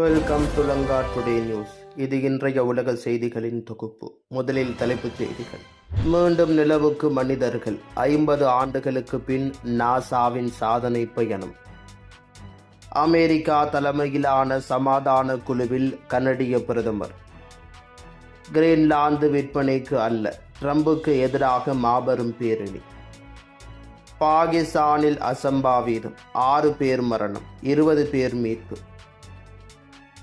Welcome to Lanka today news. இது இன்றைய உலக செய்திகளின் தொகுப்பு. முதலில் தலைப்புச் செய்திகள். மீண்டும் நிலவுக்கு மனிதர்கள். ஐம்பது ஆண்டுகளுக்கு பின் நாசாவின் சாதனை பயணம். அமெரிக்கா தலைமையிலான சமாதான குழுவில் கனடிய பிரதமர். கிரீன்லாந்து விற்பனைக்கு அல்ல ட்ரம்புக்கு எதிராக மாபெரும் பேரணி. பாகிஸ்தானில் அசம்பாவிதம் ஆறு பேர் மரணம் இருபது பேர் மீட்பு.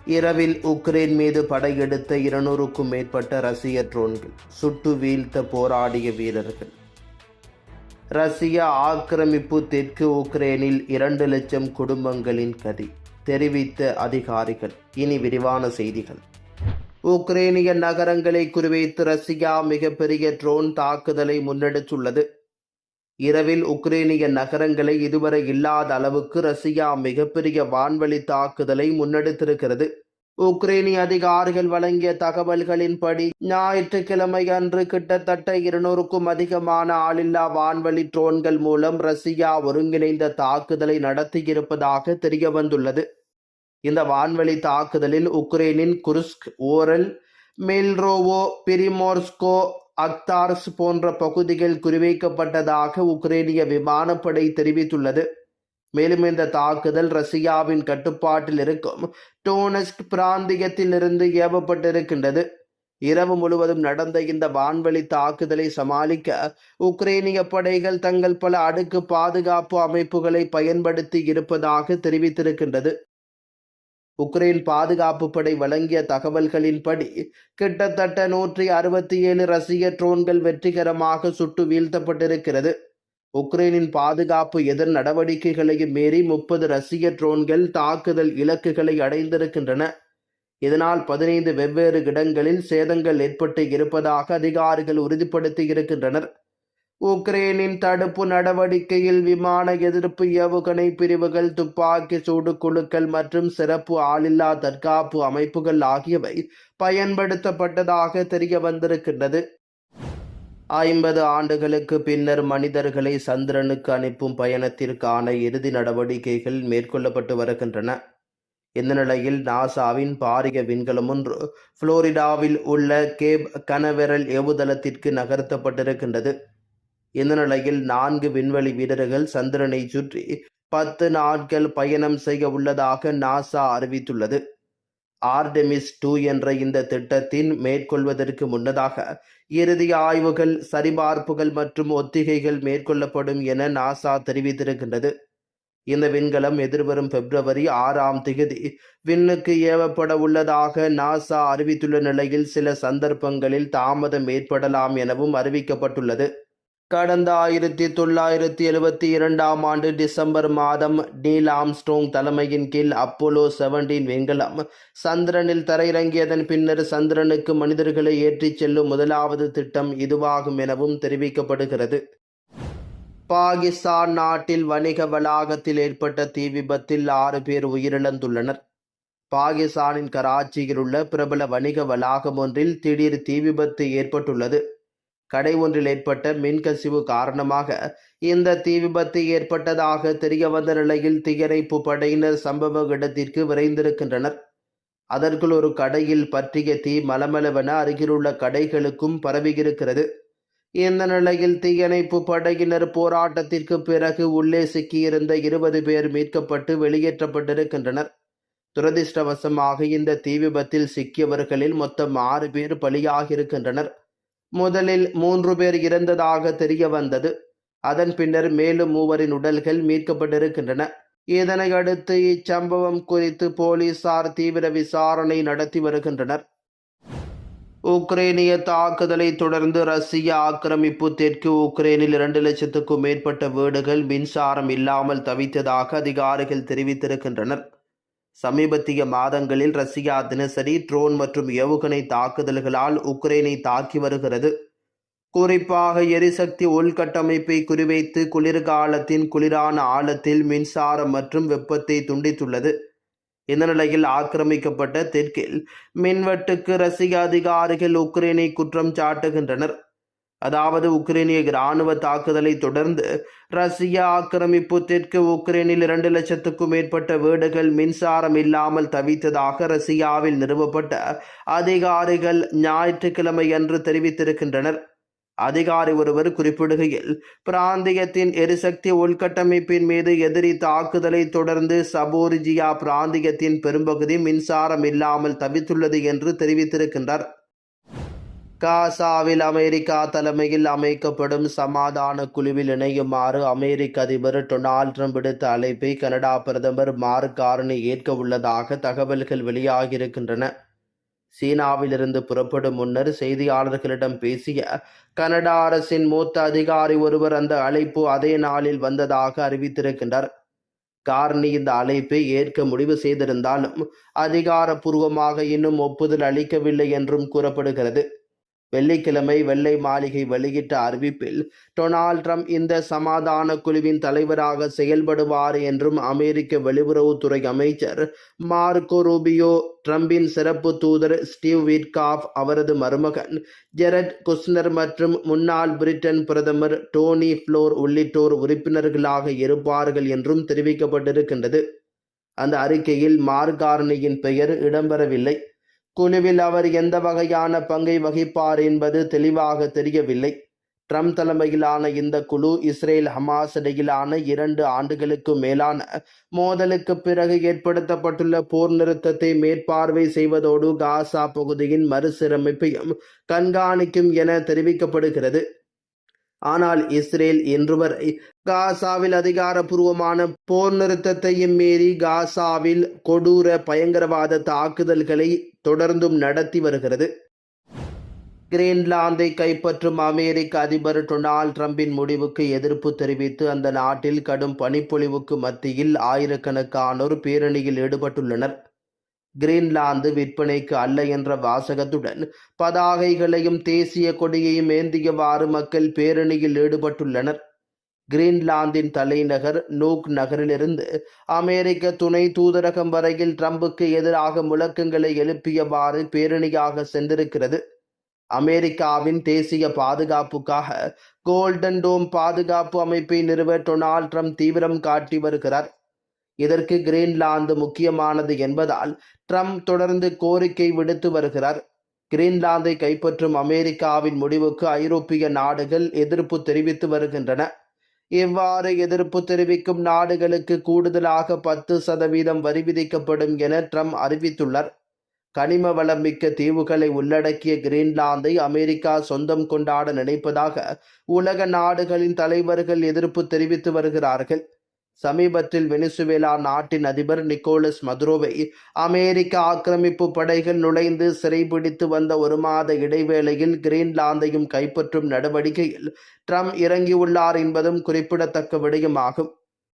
இரவில் உக்ரைன் மீது படையெடுத்த இருநூறுக்கும் மேற்பட்ட ரஷ்ய ட்ரோன்கள் சுட்டு வீழ்த்த போராடிய வீரர்கள். ரஷ்ய ஆக்கிரமிப்பு தெற்கு உக்ரைனில் இரண்டு லட்சம் குடும்பங்களின் கதி தெரிவித்த அதிகாரிகள். இனி விரிவான செய்திகள். உக்ரைனிய நகரங்களை குறிவைத்து ரஷ்யா மிகப்பெரிய ட்ரோன் தாக்குதலை முன்னெடுத்துள்ளது. இரவில் உக்ரேனிய நகரங்களை இதுவரை இல்லாத அளவுக்கு ரஷ்யா மிகப்பெரிய வான்வழி தாக்குதலை முன்னெடுத்திருக்கிறது. உக்ரைனிய அதிகாரிகள் வழங்கிய தகவல்களின்படி ஞாயிற்றுக்கிழமை அன்று கிட்டத்தட்ட இருநூறுக்கும் அதிகமான ஆளில்லா வான்வழி ட்ரோன்கள் மூலம் ரஷ்யா ஒருங்கிணைந்த தாக்குதலை நடத்தியிருப்பதாக தெரிய வந்துள்ளது இந்த வான்வழி தாக்குதலில் உக்ரைனின் குருஸ்க் ஓரல் மெல்ரோவோ பிரிமோர்ஸ்கோ அக்தார்ஸ் போன்ற பகுதிகள் குறிவைக்கப்பட்டதாக உக்ரைனிய விமானப்படை தெரிவித்துள்ளது. மேலும் இந்த தாக்குதல் ரஷ்யாவின் கட்டுப்பாட்டில் இருக்கும் டோனஸ்க் பிராந்தியத்திலிருந்து ஏவப்பட்டிருக்கின்றது. இரவு முழுவதும் நடந்த இந்த வான்வழி தாக்குதலை சமாளிக்க உக்ரைனிய படைகள் தங்கள் பல அடுக்கு பாதுகாப்பு அமைப்புகளை பயன்படுத்தி இருப்பதாக தெரிவித்திருக்கின்றது. உக்ரைன் பாதுகாப்பு படை வழங்கிய தகவல்களின்படி கிட்டத்தட்ட நூற்றி அறுபத்தி ஏழு ரஷ்ய ட்ரோன்கள் வெற்றிகரமாக சுட்டு வீழ்த்தப்பட்டிருக்கிறது. உக்ரைனின் பாதுகாப்பு எதிர் நடவடிக்கைகளையும் மீறி முப்பது ரஷ்ய ட்ரோன்கள் தாக்குதல் இலக்குகளை அடைந்திருக்கின்றன. இதனால் பதினைந்து வெவ்வேறு இடங்களில் சேதங்கள் ஏற்பட்டு இருப்பதாக அதிகாரிகள் உறுதிப்படுத்தி இருக்கின்றனர் உக்ரைனின் தடுப்பு நடவடிக்கையில் விமான எதிர்ப்பு ஏவுகணை பிரிவுகள் துப்பாக்கி சூடு குழுக்கள் மற்றும் சிறப்பு ஆளில்லா தற்காப்பு அமைப்புகள் ஆகியவை பயன்படுத்தப்பட்டதாக தெரிய வந்திருக்கின்றது. ஐம்பது ஆண்டுகளுக்கு பின்னர் மனிதர்களை சந்திரனுக்கு அனுப்பும் பயணத்திற்கான இறுதி நடவடிக்கைகள் மேற்கொள்ளப்பட்டு வருகின்றன. இந்த நிலையில் நாசாவின் பாரிய விண்கலம் ஒன்று புளோரிடாவில் உள்ள கேப் கனவெரல் ஏவுதளத்திற்கு நகர்த்தப்பட்டிருக்கின்றது. இந்த நிலையில் நான்கு விண்வெளி வீரர்கள் சந்திரனை சுற்றி பத்து நாட்கள் பயணம் செய்ய உள்ளதாக நாசா அறிவித்துள்ளது. ஆர்டெமிஸ் டூ என்ற இந்த திட்டத்தின் மேற்கொள்வதற்கு முன்னதாக இறுதி ஆய்வுகள் சரிபார்ப்புகள் மற்றும் ஒத்திகைகள் மேற்கொள்ளப்படும் என நாசா தெரிவித்திருக்கின்றது. இந்த விண்கலம் எதிர்வரும் பிப்ரவரி ஆறாம் திகதி விண்ணுக்கு ஏவப்பட உள்ளதாக நாசா அறிவித்துள்ள நிலையில் சில சந்தர்ப்பங்களில் தாமதம் ஏற்படலாம் எனவும் அறிவிக்கப்பட்டுள்ளது. கடந்த ஆயிரத்தி தொள்ளாயிரத்தி எழுபத்தி இரண்டாம் ஆண்டு டிசம்பர் மாதம் டீல் ஆம்ஸ்டோங் தலைமையின் கீழ் அப்போலோ செவன்டீன் விண்கலம் சந்திரனில் தரையிறங்கியதன் பின்னர் சந்திரனுக்கு மனிதர்களை ஏற்றிச் செல்லும் முதலாவது திட்டம் இதுவாகும் எனவும் தெரிவிக்கப்படுகிறது. பாகிஸ்தான் நாட்டில் வணிக வளாகத்தில் ஏற்பட்ட தீ விபத்தில் ஆறு பேர் உயிரிழந்துள்ளனர். பாகிஸ்தானின் கராச்சியில் உள்ள பிரபல வணிக வளாகம் ஒன்றில் திடீர் தீ விபத்து ஏற்பட்டுள்ளது. கடை ஒன்றில் ஏற்பட்ட மின்கசிவு காரணமாக இந்த தீ விபத்து ஏற்பட்டதாக தெரிய வந்த நிலையில் தீயணைப்பு படையினர் சம்பவ இடத்திற்கு விரைந்திருக்கின்றனர். அதற்குள் ஒரு கடையில் பற்றிய தீ மலமளவென அருகிலுள்ள கடைகளுக்கும் பரவியிருக்கிறது. இந்த நிலையில் தீயணைப்பு படையினர் போராட்டத்திற்கு பிறகு உள்ளே சிக்கியிருந்த இருபது பேர் மீட்கப்பட்டு வெளியேற்றப்பட்டிருக்கின்றனர். துரதிருஷ்டவசமாக இந்த தீ விபத்தில் சிக்கியவர்களில் மொத்தம் ஆறு பேர் பலியாகியிருக்கின்றனர். முதலில் மூன்று பேர் இறந்ததாக தெரிய வந்தது. அதன் பின்னர் மேலும் மூவரின் உடல்கள் மீட்கப்பட்டிருக்கின்றன. இதனை அடுத்து இச்சம்பவம் குறித்து போலீசார் தீவிர விசாரணை நடத்தி வருகின்றனர். உக்ரைனிய தாக்குதலை தொடர்ந்து ரஷ்ய ஆக்கிரமிப்பு தெற்கு உக்ரைனில் இரண்டு லட்சத்துக்கும் மேற்பட்ட வீடுகள் மின்சாரம் இல்லாமல் தவித்ததாக அதிகாரிகள் தெரிவித்திருக்கின்றனர். சமீபத்திய மாதங்களில் ரஷ்யா தினசரி ட்ரோன் மற்றும் ஏவுகணை தாக்குதல்களால் உக்ரைனை தாக்கி வருகிறது. குறிப்பாக எரிசக்தி உள்கட்டமைப்பை குறிவைத்து குளிர்காலத்தின் குளிரான ஆழத்தில் மின்சாரம் மற்றும் வெப்பத்தை துண்டித்துள்ளது. இந்த நிலையில் ஆக்கிரமிக்கப்பட்ட தெற்கில் மின்வெட்டுக்கு ரஷ்ய அதிகாரிகள் உக்ரைனை குற்றம் சாட்டுகின்றனர். அதாவது உக்ரைனிய இராணுவ தாக்குதலை தொடர்ந்து ரஷ்ய ஆக்கிரமிப்பு தெற்கு உக்ரைனில் இரண்டு லட்சத்துக்கும் மேற்பட்ட வீடுகள் மின்சாரம் இல்லாமல் தவித்ததாக ரஷ்யாவில் நிறுவப்பட்ட அதிகாரிகள் ஞாயிற்றுக்கிழமை அன்று தெரிவித்திருக்கின்றனர். அதிகாரி ஒருவர் குறிப்பிடுகையில் பிராந்தியத்தின் எரிசக்தி உள்கட்டமைப்பின் மீது எதிரி தாக்குதலை தொடர்ந்து சபோரிஜியா பிராந்தியத்தின் பெரும்பகுதி மின்சாரம் இல்லாமல் தவித்துள்ளது என்று தெரிவித்திருக்கின்றார். காசாவில் அமெரிக்கா தலைமையில் அமைக்கப்படும் சமாதான குழுவில் இணையுமாறு அமெரிக்க அதிபர் டொனால்ட் ட்ரம்ப் விடுத்த அழைப்பை கனடா பிரதமர் மார்க் கார்னி ஏற்க உள்ளதாக தகவல்கள் வெளியாகியிருக்கின்றன. சீனாவிலிருந்து புறப்படும் முன்னர் செய்தியாளர்களிடம் பேசிய கனடா அரசின் மூத்த அதிகாரி ஒருவர் அந்த அழைப்பு அதே நாளில் வந்ததாக அறிவித்திருக்கின்றார். கார்னி இந்த அழைப்பை ஏற்க முடிவு செய்திருந்தாலும் அதிகாரப்பூர்வமாக இன்னும் ஒப்புதல் அளிக்கவில்லை என்றும் கூறப்படுகிறது. வெள்ளிக்கிழமை வெள்ளை மாளிகை வெளியிட்ட அறிவிப்பில் டொனால்ட் ட்ரம்ப் இந்த சமாதான குழுவின் தலைவராக செயல்படுவார் என்றும் அமெரிக்க வெளியுறவுத்துறை அமைச்சர் மார்கோ ரூபியோ ட்ரம்பின் சிறப்பு தூதர் ஸ்டீவ் விட்காஃப் அவரது மருமகன் ஜெரட் குஸ்னர் மற்றும் முன்னாள் பிரிட்டன் பிரதமர் டோனி ஃப்ளோர் உள்ளிட்டோர் உறுப்பினர்களாக இருப்பார்கள் என்றும் தெரிவிக்கப்பட்டிருக்கின்றது. அந்த அறிக்கையில் மார்கார்னியின் பெயர் இடம்பெறவில்லை. குழுவில் அவர் எந்த வகையான பங்கை வகிப்பார் என்பது தெளிவாக தெரியவில்லை. ட்ரம்ப் தலைமையிலான இந்த குழு இஸ்ரேல் ஹமாஸ் இடையிலான இரண்டு ஆண்டுகளுக்கு மேலான மோதலுக்கு பிறகு ஏற்படுத்தப்பட்டுள்ள போர் நிறுத்தத்தை மேற்பார்வை செய்வதோடு காசா பகுதியின் மறுசீரமைப்பையும் கண்காணிக்கும் என தெரிவிக்கப்படுகிறது. ஆனால் இஸ்ரேல் இன்று வரை காசாவில் அதிகாரபூர்வமான போர் நிறுத்தத்தையும் மீறி காசாவில் கொடூர பயங்கரவாத தாக்குதல்களை தொடர்ந்தும் நடத்தி வருகிறது. கிரீன்லாந்தை கைப்பற்றும் அமெரிக்க அதிபர் டொனால்ட் ட்ரம்பின் முடிவுக்கு எதிர்ப்பு தெரிவித்து அந்த நாட்டில் கடும் பனிப்பொழிவுக்கு மத்தியில் ஆயிரக்கணக்கானோர் பேரணியில் ஈடுபட்டுள்ளனர். கிரீன்லாந்து விற்பனைக்கு அல்ல என்ற வாசகத்துடன் பதாகைகளையும் தேசிய கொடியையும் ஏந்தியவாறு மக்கள் பேரணியில் ஈடுபட்டுள்ளனர். கிரீன்லாந்தின் தலைநகர் நூக் நகரிலிருந்து அமெரிக்க துணை தூதரகம் வரையில் ட்ரம்புக்கு எதிராக முழக்கங்களை எழுப்பியவாறு பேரணியாக சென்றிருக்கிறது. அமெரிக்காவின் தேசிய பாதுகாப்புக்காக கோல்டன் டோம் பாதுகாப்பு அமைப்பை நிறுவ டொனால்ட் ட்ரம்ப் தீவிரம் காட்டி வருகிறார். இதற்கு கிரீன்லாந்து முக்கியமானது என்பதால் ட்ரம்ப் தொடர்ந்து கோரிக்கை விடுத்து வருகிறார். கிரீன்லாந்தை கைப்பற்றும் அமெரிக்காவின் முடிவுக்கு ஐரோப்பிய நாடுகள் எதிர்ப்பு தெரிவித்து வருகின்றன. இவ்வாறு எதிர்ப்பு தெரிவிக்கும் நாடுகளுக்கு கூடுதலாக பத்து சதவீதம் வரி விதிக்கப்படும் என ட்ரம்ப் அறிவித்துள்ளார். கனிம வளம் மிக்க தீவுகளை உள்ளடக்கிய கிரீன்லாந்தை அமெரிக்கா சொந்தம் கொண்டாட நினைப்பதாக உலக நாடுகளின் தலைவர்கள் எதிர்ப்பு தெரிவித்து வருகிறார்கள். சமீபத்தில் வெனிசுவேலா நாட்டின் அதிபர் நிக்கோலஸ் மதுரோவை அமெரிக்க ஆக்கிரமிப்பு படைகள் நுழைந்து சிறைபிடித்து வந்த ஒரு மாத இடைவேளையில் கிரீன்லாந்தையும் கைப்பற்றும் நடவடிக்கையில் ட்ரம்ப் இறங்கியுள்ளார் என்பதும் குறிப்பிடத்தக்க விடயமாகும்.